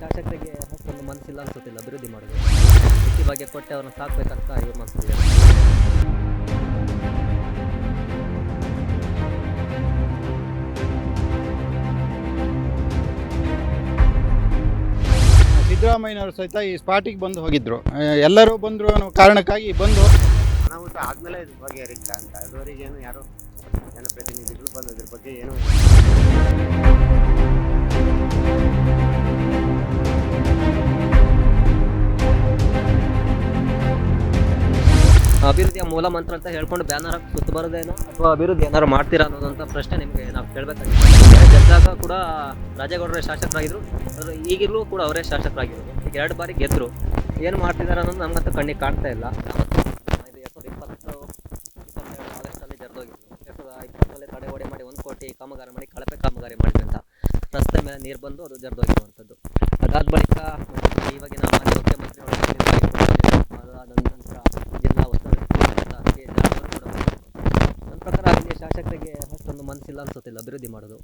ಶಾಸಕರಿಗೆ ಅಷ್ಟೊಂದು ಮನಸ್ಸಿಲ್ಲ ಅನ್ಸುತ್ತಿಲ್ಲ ಅಭಿವೃದ್ಧಿ ಮಾಡೋದು. ಕೃಷಿ ಬಗ್ಗೆ ಕೊಟ್ಟೆ ಅವ್ರನ್ನ ಸಾಕ್ಬೇಕಂತ ಇವ್ರ ಮನಸ್ಸಿದೆ ಸಿದ್ದರಾಮಯ್ಯನವರು ಸಹಿತ ಈ ಸ್ಪಾಟಿಗೆ ಬಂದು ಹೋಗಿದ್ರು. ಎಲ್ಲರೂ ಬಂದರು ಅನ್ನೋ ಕಾರಣಕ್ಕಾಗಿ ಬಂದು. ಅನಾಹುತ ಆದಮೇಲೆ ಇದು ಬಗೆಹರಿತ ಅಂತ. ಅದುವರೆಗೆ ಏನು ಯಾರು ಜನಪ್ರತಿನಿಧಿಗಳು ಬಂದು ಇದ್ರ ಬಗ್ಗೆ ಏನು ಮೂಲ ಮಂತ್ರ ಅಂತ ಹೇಳ್ಕೊಂಡು ಬ್ಯಾನರ್ ಹಾಕಿ ಸುತ್ತ ಬರೋದೇನೋ? ಅಥವಾ ಅಭಿವೃದ್ಧಿ ಏನಾದ್ರು ಮಾಡ್ತೀರಾ ಅನ್ನೋದಂತ ಪ್ರಶ್ನೆ ನಿಮಗೆ ನಾವು ಕೇಳಬೇಕಾಗಿತ್ತು ಗೆದ್ದಾಗ ಕೂಡ ರಾಜೇಗೌಡರೇ ಶಾಸಕರಾಗಿದ್ರು. ಈಗಿರ್ಲೂ ಕೂಡ ಅವರೇ ಶಾಸಕರಾಗಿದ್ರು. ಈಗ ಎರಡು ಬಾರಿ ಗೆದ್ದರು ಏನು ಮಾಡ್ತಿದ್ದಾರೆ ಅನ್ನೋದು ನಮಗಂತೂ ಕಣ್ಣಿಗೆ ಕಾಣ್ತಾ ಇಲ್ಲ. ಎರಡು ಸಾವಿರದ ಇಪ್ಪತ್ತು ಎರಡು ಮಾಡಿ ಒಂದು ಕೋಟಿ ಕಾಮಗಾರಿ ಮಾಡಿ ಕಳಪೆ ಕಾಮಗಾರಿ ಮಾಡಿದ್ರಿಂದ ರಸ್ತೆ ಮೇಲೆ ನೀರು ಬಂದು ಅದು ಜರ್ದೋಗಿರುವಂಥದ್ದು. ಅದಾದ ಬಳಿಕ ಇವಾಗಿನ ಮಾನ್ಯ ಮುಖ್ಯಮಂತ್ರಿಗಳು ಅದಾದ ನಂತರ ಜಿಲ್ಲಾ ಉಸ್ತುವಾರಿ ಸಚಿವರಾದ ಕೆ. ಜಾರಕಿಹೊಳಿ ಕೂಡ ಬಂದಿದ್ರು. ನನ್ನ ಪ್ರಕಾರ ಇಲ್ಲಿ ಶಾಸಕರಿಗೆ ಅಷ್ಟೊಂದು ಮನಸ್ಸಿಲ್ಲ ಅನ್ಸುತ್ತಿಲ್ಲ ಅಭಿವೃದ್ಧಿ ಮಾಡೋದು.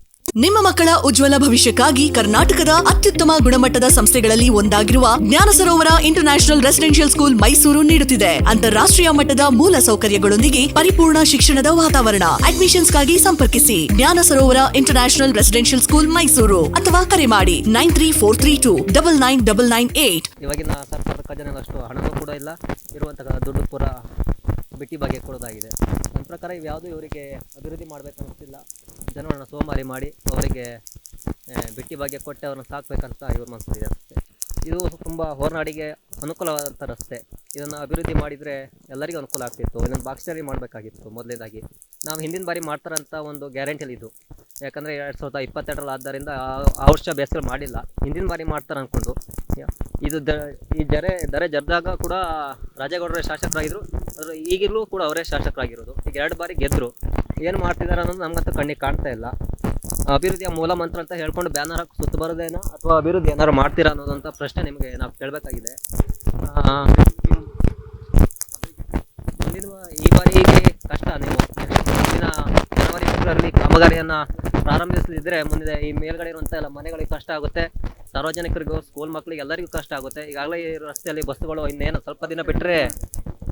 ನಿಮ್ಮ ಮಕ್ಕಳ ಉಜ್ವಲ ಭವಿಷ್ಯಕ್ಕಾಗಿ ಕರ್ನಾಟಕದ ಅತ್ಯುತ್ತಮ ಗುಣಮಟ್ಟದ ಸಂಸ್ಥೆಗಳಲ್ಲಿ ಒಂದಾಗಿರುವ Gnana Sarovara international residential school Mysuru ನೀಡುತ್ತಿದೆ. ಅಂತಾರಾಷ್ಟ್ರೀಯ ಮಟ್ಟದ ಮೂಲ ಸೌಕರ್ಯಗಳೊಂದಿಗೆ ಪರಿಪೂರ್ಣ ಶಿಕ್ಷಣದ ವಾತಾವರಣ. ಅಡ್ಮಿಷನ್ಸ್ಗಾಗಿ ಸಂಪರ್ಕಿಸಿ. Gnana Sarovara international residential school Mysuru ಅಥವಾ ಕರೆ ಮಾಡಿ. Nine three four three two double nine double nine eight. ಇವಾಗಿನ ಸರ್ಕಾರದ ಖಜಾನೆಗೆ ಅಷ್ಟು ಹಣವೂ ಕೂಡ ಇಲ್ಲ. ಇರುವಂತಹ ದುಡ್ಡು ಪೂರ ಬಿಟ್ಟಿ ಬಗ್ಗೆ ಕೊಡೋದಾಗಿದೆ. ಪ್ರಕಾರ ಇವ್ಯಾವುದು ಇವರಿಗೆ ಅಭಿವೃದ್ಧಿ ಮಾಡಬೇಕು ಅನಿಸ್ತಿಲ್ಲ ಜನಗಳನ್ನ ಸೋಮಾರಿ ಮಾಡಿ ಅವರಿಗೆ ಬಿಟ್ಟಿ ಭಾಗ್ಯ ಕೊಟ್ಟೆ ಅವ್ರನ್ನ ಸಾಕಬೇಕಂತ ಇವ್ರ ಮನಸ್ಸಿದೆ ಅಷ್ಟೇ. ಇದು ತುಂಬ ಹೊರನಾಡಿಗೆ ಅನುಕೂಲವಾದಂಥ ರಸ್ತೆ. ಇದನ್ನು ಅಭಿವೃದ್ಧಿ ಮಾಡಿದರೆ ಎಲ್ಲರಿಗೂ ಅನುಕೂಲ ಆಗ್ತಿತ್ತು. ಇನ್ನೊಂದು ಬಾಕ್ಸ್ಟರಿ ಮಾಡಬೇಕಾಗಿತ್ತು ಮೊದಲೇದಾಗಿ ನಾವು ಹಿಂದಿನ ಬಾರಿ ಮಾಡ್ತಾರಂಥ ಒಂದು ಗ್ಯಾರಂಟಿಯಲ್ಲಿ ಇದು. ಯಾಕಂದರೆ ಎರಡು ಸಾವಿರದ ಇಪ್ಪತ್ತೆರಡರಲ್ಲಿ ಆದ್ದರಿಂದ ಆ- ಆ ವರ್ಷ ಬೇಸರ ಮಾಡಿಲ್ಲ. ಹಿಂದಿನ ಬಾರಿ ಮಾಡ್ತಾರೆ ಅಂದ್ಕೊಂಡು ಇದು ದ, ಈ ಜರೆ, ದರೆ ಜರ್ದಾಗ ಕೂಡ ರಾಜೇಗೌಡರೇ ಶಾಸಕರಾಗಿದ್ದರು ಅದರ ಈಗಿರಲೂ ಕೂಡ ಅವರೇ ಶಾಸಕರಾಗಿರೋದು. ಈಗ ಎರಡು ಬಾರಿ ಗೆದ್ದರು ಏನು ಮಾಡ್ತಿದ್ದಾರೆ ಅನ್ನೋದು ನಮಗಂತೂ ಕಣ್ಣಿಗೆ ಕಾಣ್ತಾ ಇಲ್ಲ. ಅಭಿವೃದ್ಧಿಯ ಮೂಲ ಮಂತ್ರ ಅಂತ ಹೇಳ್ಕೊಂಡು ಬ್ಯಾನರ್ ಹಾಕಿ ಸುತ್ತ ಬರೋದೇನೋ ಅಥವಾ ಅಭಿವೃದ್ಧಿ ಏನಾದ್ರು ಮಾಡ್ತೀರಾ ಅನ್ನೋದಂತ ಪ್ರಶ್ನೆ ನಿಮಗೆ ನಾವು ಕೇಳಬೇಕಾಗಿದೆ. ಈ ಬಾರಿ ಕಷ್ಟ ನೀವು. ಮುಂದಿನ ಜನವರಿ ಫೆಬ್ರವರಿ ಕಾಮಗಾರಿಯನ್ನು ಪ್ರಾರಂಭಿಸಲಿದ್ದರೆ ಮುಂದೆ ಈ ಮೇಲ್ಗಡೆ ಇರುವಂಥ ಎಲ್ಲ ಮನೆಗಳಿಗೆ ಕಷ್ಟ ಆಗುತ್ತೆ. ಸಾರ್ವಜನಿಕರಿಗೂ ಸ್ಕೂಲ್ ಮಕ್ಕಳಿಗೆ ಎಲ್ಲರಿಗೂ ಕಷ್ಟ ಆಗುತ್ತೆ. ಈಗಾಗಲೇ ಈ ರಸ್ತೆಯಲ್ಲಿ ಬಸ್ಸುಗಳು ಇನ್ನೇನು ಸ್ವಲ್ಪ ದಿನ ಬಿಟ್ಟರೆ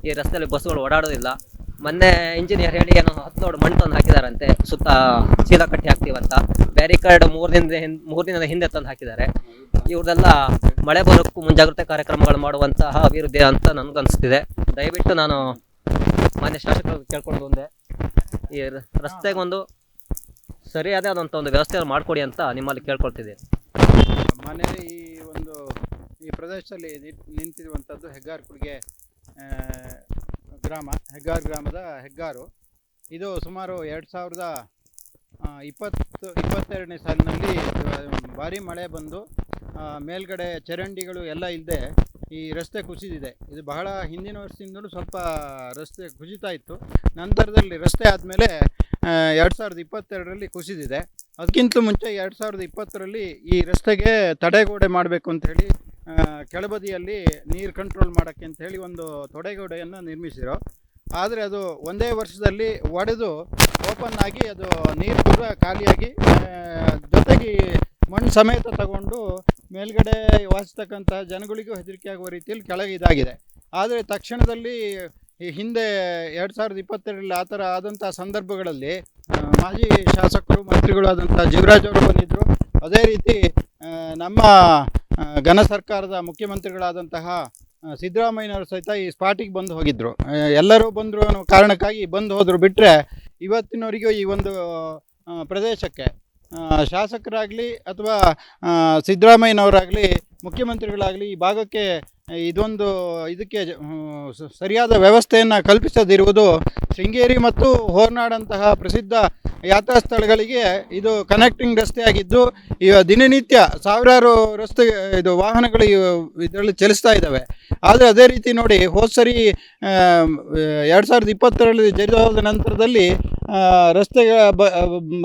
ಈ ರಸ್ತೆಯಲ್ಲಿ ಬಸ್ಸುಗಳು ಓಡಾಡೋದಿಲ್ಲ. ಮೊನ್ನೆ ಇಂಜಿನಿಯರ್ ಹೇಳಿ ಏನೋ ಹತ್ತು ಲೋಡ್ ಮಣ್ಣು ತಂದು ಹಾಕಿದಾರಂತೆ ಸುತ್ತ ಚೀಲ ಕಟ್ಟಿ ಹಾಕ್ತೀವಂತ. ಬ್ಯಾರಿಕೇಡ್ ಮೂರು ದಿನದ ಹಿಂದೆ ಮೂರು ದಿನದ ಹಿಂದೆ ತಂದು ಹಾಕಿದ್ದಾರೆ. ಇವ್ರದೆಲ್ಲ ಮಳೆ ಬರೋಕ್ಕೂ ಮುಂಜಾಗ್ರತೆ ಕಾರ್ಯಕ್ರಮಗಳು ಮಾಡುವಂತಹ ಅಭಿವೃದ್ಧಿ ಅಂತ ನನಗನ್ಸ್ತಿದೆ. ದಯವಿಟ್ಟು ನಾನು ಮಾನ್ಯ ಶಾಸಕರು ಕೇಳ್ಕೊಂಡು ಬಂದೆ. ಈ ರಸ್ತೆಗೊಂದು ಸರಿಯಾದ ಆದಂಥ ಒಂದು ವ್ಯವಸ್ಥೆ ಮಾಡಿಕೊಡಿ ಅಂತ ನಿಮ್ಮಲ್ಲಿ ಕೇಳ್ಕೊಳ್ತಿದ್ದೀನಿ. ಮನೆಯಲ್ಲಿ ಈ ಒಂದು ಈ ಪ್ರದೇಶದಲ್ಲಿ ನಿಂತಿರುವಂಥದ್ದು ಹೆಗ್ಗಾರ್ ಕುಡಿಗೆ ಆ, ಗ್ರಾಮ, ಹೆಗ್ಗಾರು ಗ್ರಾಮದ ಹೆಗ್ಗಾರು. ಇದು ಸುಮಾರು ಎರಡು ಸಾವಿರದ ಇಪ್ಪತ್ತು, ಇಪ್ಪತ್ತೆರಡನೇ ಸಾಲಿನಲ್ಲಿ ಭಾರಿ ಮಳೆ ಬಂದು ಮೇಲ್ಗಡೆ ಚರಂಡಿಗಳು ಎಲ್ಲ ಇಲ್ಲದೆ ಈ ರಸ್ತೆ ಕುಸಿದಿದೆ. ಇದು ಬಹಳ ಹಿಂದಿನ ವರ್ಷದಿಂದಲೂ ಸ್ವಲ್ಪ ರಸ್ತೆ ಕುಸಿತಾ ಇತ್ತು. ನಂತರದಲ್ಲಿ ರಸ್ತೆ ಆದಮೇಲೆ ಎರಡು ಸಾವಿರದ ಇಪ್ಪತ್ತೆರಡರಲ್ಲಿ ಕುಸಿದಿದೆ. ಅದಕ್ಕಿಂತ ಮುಂಚೆ ಎರಡು ಸಾವಿರದ ಇಪ್ಪತ್ತರಲ್ಲಿ ಈ ರಸ್ತೆಗೆ ತಡೆಗೋಡೆ ಮಾಡಬೇಕು ಅಂಥೇಳಿ ಕೆಳಬದಿಯಲ್ಲಿ ನೀರು ಕಂಟ್ರೋಲ್ ಮಾಡೋಕ್ಕೆ ಅಂತ ಒಂದು ತೊಡೆಗೋಡೆಯನ್ನು ನಿರ್ಮಿಸಿರೋ ಆದರೆ ಅದು ಒಂದೇ ವರ್ಷದಲ್ಲಿ ಒಡೆದು ಓಪನ್ ಆಗಿ ಅದು ನೀರು ಕೂಡ ಖಾಲಿಯಾಗಿ ಜೊತೆಗೆ ಮಣ್ಣು ಸಮೇತ ತಗೊಂಡು ಮೇಲ್ಗಡೆ ವಾಸಿಸ್ತಕ್ಕಂಥ ಜನಗಳಿಗೂ ಹೆದರಿಕೆ ಆಗುವ ರೀತಿಯಲ್ಲಿ ಕೆಳಗೆ ಇದಾಗಿದೆ. ಆದರೆ ತಕ್ಷಣದಲ್ಲಿ ಈ ಹಿಂದೆ ಎರಡು ಸಾವಿರದ ಇಪ್ಪತ್ತೆರಡರಲ್ಲಿ ಆ ಥರ ಆದಂಥ ಸಂದರ್ಭಗಳಲ್ಲಿ ಮಾಜಿ ಶಾಸಕರು ಮಂತ್ರಿಗಳು ಆದಂಥ ಜೀವರಾಜ್ ಅವರು ಬಂದಿದ್ದರು ಅದೇ ರೀತಿ ನಮ್ಮ ಘನ ಸರ್ಕಾರದ ಮುಖ್ಯಮಂತ್ರಿಗಳಾದಂತಹ ಸಿದ್ದರಾಮಯ್ಯನವರು ಸಹಿತ ಈ ಸ್ಪಾಟಿಗೆ ಬಂದು ಹೋಗಿದ್ದರು ಎಲ್ಲರೂ ಬಂದರು ಅನ್ನೋ ಕಾರಣಕ್ಕಾಗಿ ಬಂದು ಹೋದರು. ಬಿಟ್ಟರೆ ಇವತ್ತಿನವರೆಗೂ ಈ ಒಂದು ಪ್ರದೇಶಕ್ಕೆ ಶಾಸಕರಾಗಲಿ ಅಥವಾ ಸಿದ್ದರಾಮಯ್ಯನವರಾಗಲಿ, ಮುಖ್ಯಮಂತ್ರಿಗಳಾಗಲಿ ಈ ಭಾಗಕ್ಕೆ ಇದೊಂದು ಇದಕ್ಕೆ ಸರಿಯಾದ ವ್ಯವಸ್ಥೆಯನ್ನು ಕಲ್ಪಿಸದಿರುವುದು ಶೃಂಗೇರಿ ಮತ್ತು ಹೋರ್ನಾಡಂತಹ ಪ್ರಸಿದ್ಧ ಯಾತ್ರಾ ಸ್ಥಳಗಳಿಗೆ ಇದು ಕನೆಕ್ಟಿಂಗ್ ರಸ್ತೆ ಆಗಿದ್ದು ಈಗ ದಿನನಿತ್ಯ ಸಾವಿರಾರು ರಸ್ತೆ, ಇದು ವಾಹನಗಳು ಇದರಲ್ಲಿ ಚಲಿಸ್ತಾ ಇದ್ದಾವೆ. ಆದರೆ ಅದೇ ರೀತಿ ನೋಡಿ, ಹೋದ ಸರಿ ಎರಡು ಸಾವಿರದ ಇಪ್ಪತ್ತರಲ್ಲಿ ಜರಿದ ನಂತರದಲ್ಲಿ ರಸ್ತೆಗಳ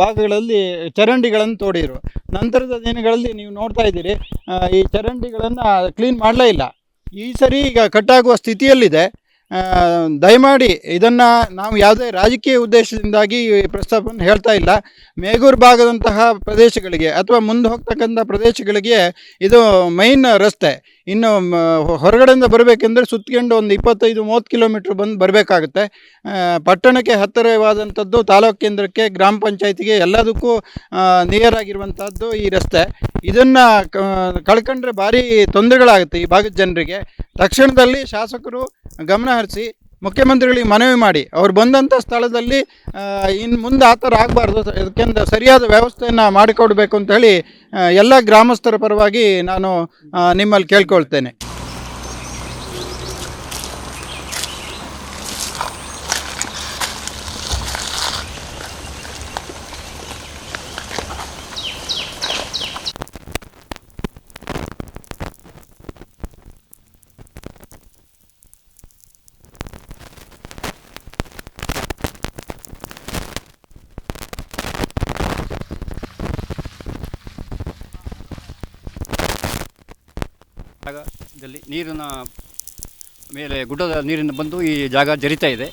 ಭಾಗಗಳಲ್ಲಿ ಚರಂಡಿಗಳನ್ನು ತೋಡಿದರು ನಂತರದ ದಿನಗಳಲ್ಲಿ ನೀವು ನೋಡ್ತಾ ಇದ್ದೀರಿ ಈ ಚರಂಡಿಗಳನ್ನು ಕ್ಲೀನ್ ಮಾಡಲೇ ಇಲ್ಲ. ಈ ಸರಿ ಈಗ ಕಟ್ಟಾಗುವ ಸ್ಥಿತಿಯಲ್ಲಿದೆ. ದಯಮಾಡಿ ಇದನ್ನು ನಾವು ಯಾವುದೇ ರಾಜಕೀಯ ಉದ್ದೇಶದಿಂದಾಗಿ ಈ ಪ್ರಸ್ತಾಪವನ್ನು ಹೇಳ್ತಾ ಇಲ್ಲ. ಮೇಗೂರು ಭಾಗದಂತಹ ಪ್ರದೇಶಗಳಿಗೆ ಅಥವಾ ಮುಂದೆ ಹೋಗ್ತಕ್ಕಂಥ ಪ್ರದೇಶಗಳಿಗೆ ಇದು ಮೈನ್ ರಸ್ತೆ. ಇನ್ನು ಹೊರಗಡೆಯಿಂದ ಬರಬೇಕೆಂದರೆ ಸುತ್ತಕೊಂಡು ಒಂದು ಇಪ್ಪತ್ತೈದು, ಮೂವತ್ತು ಕಿಲೋಮೀಟ್ರ್ ಬಂದು ಬರಬೇಕಾಗುತ್ತೆ. ಪಟ್ಟಣಕ್ಕೆ ಹತ್ತಿರವಾದಂಥದ್ದು ತಾಲೂಕು ಕೇಂದ್ರಕ್ಕೆ ಗ್ರಾಮ ಪಂಚಾಯತಿಗೆ ಎಲ್ಲದಕ್ಕೂ ನಿಯರ್ ಆಗಿರುವಂಥದ್ದು ಈ ರಸ್ತೆ. ಇದನ್ನು ಕಳ್ಕೊಂಡ್ರೆ ಭಾರಿ ತೊಂದರೆಗಳಾಗುತ್ತೆ ಈ ಭಾಗದ ಜನರಿಗೆ. ತಕ್ಷಣದಲ್ಲಿ ಶಾಸಕರು ಗಮನ ಹರಿಸಿ ಮುಖ್ಯಮಂತ್ರಿಗಳಿಗೆ ಮನವಿ ಮಾಡಿ. ಅವ್ರು ಬಂದಂಥ ಸ್ಥಳದಲ್ಲಿ ಇನ್ನು ಮುಂದೆ ಆ ಥರ ಆಗಬಾರ್ದು. ಇದಕ್ಕಿಂತ ಸರಿಯಾದ ವ್ಯವಸ್ಥೆಯನ್ನು ಮಾಡಿಕೊಡ್ಬೇಕು ಅಂತ ಹೇಳಿ ಆ, ಎಲ್ಲ ಗ್ರಾಮಸ್ಥರ ಪರವಾಗಿ ನಾನು ನಿಮ್ಮಲ್ಲಿ ಕೇಳ್ಕೊಳ್ತೇನೆ. ಜಾಗದಲ್ಲಿ ನೀರಿನ ಮೇಲೆ, ಗುಡ್ಡದ ನೀರಿನ ಬಂದು ಈ ಜಾಗ ಜರಿತಾ ಇದೆ.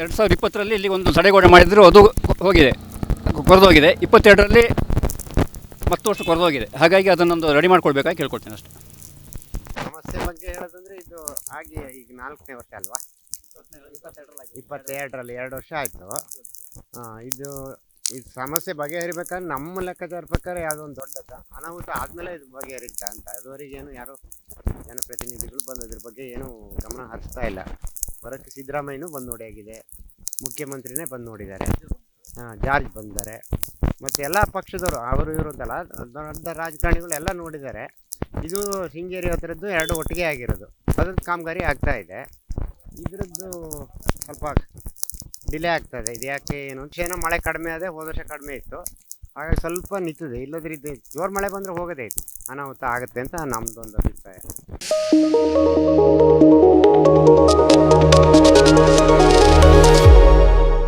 ಎರಡು ಸಾವಿರದ ಇಪ್ಪತ್ತರಲ್ಲಿ ಇಲ್ಲಿ ಒಂದು ತಡೆಗೋಡೆ ಮಾಡಿದ್ರು, ಅದು ಹೋಗಿದೆ. ಕೊರೆದೋಗಿದೆ. ಇಪ್ಪತ್ತೆರಡರಲ್ಲಿ ಮತ್ತಷ್ಟು ಕೊರೆದೋಗಿದೆ. ಹಾಗಾಗಿ ಅದನ್ನೊಂದು ರೆಡಿ ಮಾಡ್ಕೊಳ್ಬೇಕಾಗಿ ಕೇಳ್ಕೊಳ್ತೇನೆ ಅಷ್ಟೇ. ಸಮಸ್ಯೆ ಬಗ್ಗೆ ಹೇಳೋದಂದ್ರೆ ಇದು ಆಗಿ ಈಗ ನಾಲ್ಕನೇ ವರ್ಷ ಅಲ್ವಾ? ಇಪ್ಪತ್ತೆರಡರಲ್ಲಿ ಎರಡು ವರ್ಷ ಆಯಿತು. ಇದು ಈ ಸಮಸ್ಯೆ ಬಗೆಹರಿಬೇಕಾದ್ರೆ ನಮ್ಮ ಲೆಕ್ಕಾಚಾರ ಪ್ರಕಾರ ಯಾವುದೋ ಒಂದು ದೊಡ್ಡ ಅನಾಹುತ ಆದಮೇಲೆ ಇದು ಬಗೆಹರಿತಾ ಅಂತ. ಅದುವರೆಗೆ ಏನು ಯಾರು ಜನಪ್ರತಿನಿಧಿಗಳು ಬಂದು ಇದ್ರ ಬಗ್ಗೆ ಏನು ಗಮನ ಹರಿಸ್ತಾ ಇಲ್ಲ. ಬರೋಕ್ಕೆ ಸಿದ್ದರಾಮಯ್ಯನೂ ಬಂದು ನೋಡಿಯಾಗಿದೆ. ಮುಖ್ಯಮಂತ್ರಿನೇ ಬಂದು ನೋಡಿದ್ದಾರೆ. ಹಾಂ, ಜಾರ್ಜ್ ಬಂದಿದ್ದಾರೆ. ಮತ್ತು ಎಲ್ಲ ಪಕ್ಷದವರು, ಅವರು, ಇವರು ಅಂತಲ್ಲ, ದೊಡ್ಡ ರಾಜಕಾರಣಿಗಳು ಎಲ್ಲ ನೋಡಿದ್ದಾರೆ. ಇದು ಶೃಂಗೇರಿ ಹತ್ರದ್ದು ಎರಡು ಒಟ್ಟಿಗೆ ಆಗಿರೋದು. ಅದ್ರದ್ದು ಕಾಮಗಾರಿ ಆಗ್ತಾ ಇದೆ. ಇದರದ್ದು ಸ್ವಲ್ಪ ಡಿಲೇ ಆಗ್ತದೆ. ಇದು ಯಾಕೆ ಏನು? ಏನೋ ಮಳೆ ಕಡಿಮೆ ಆದರೆ ಹೋದ ವರ್ಷ ಕಡಿಮೆ ಇತ್ತು. ಹಾಗಾಗಿ ಸ್ವಲ್ಪ ನಿಂತಿದೆ. ಇಲ್ಲದ್ರೆ ಇದು ಜೋರು ಮಳೆ ಬಂದರೆ ಹೋಗೋದೇ ಇತ್ತು ಅನಾಹುತ ಆಗುತ್ತೆ ಅಂತ ನಮ್ಮದೊಂದು ಅಭಿಪ್ರಾಯ.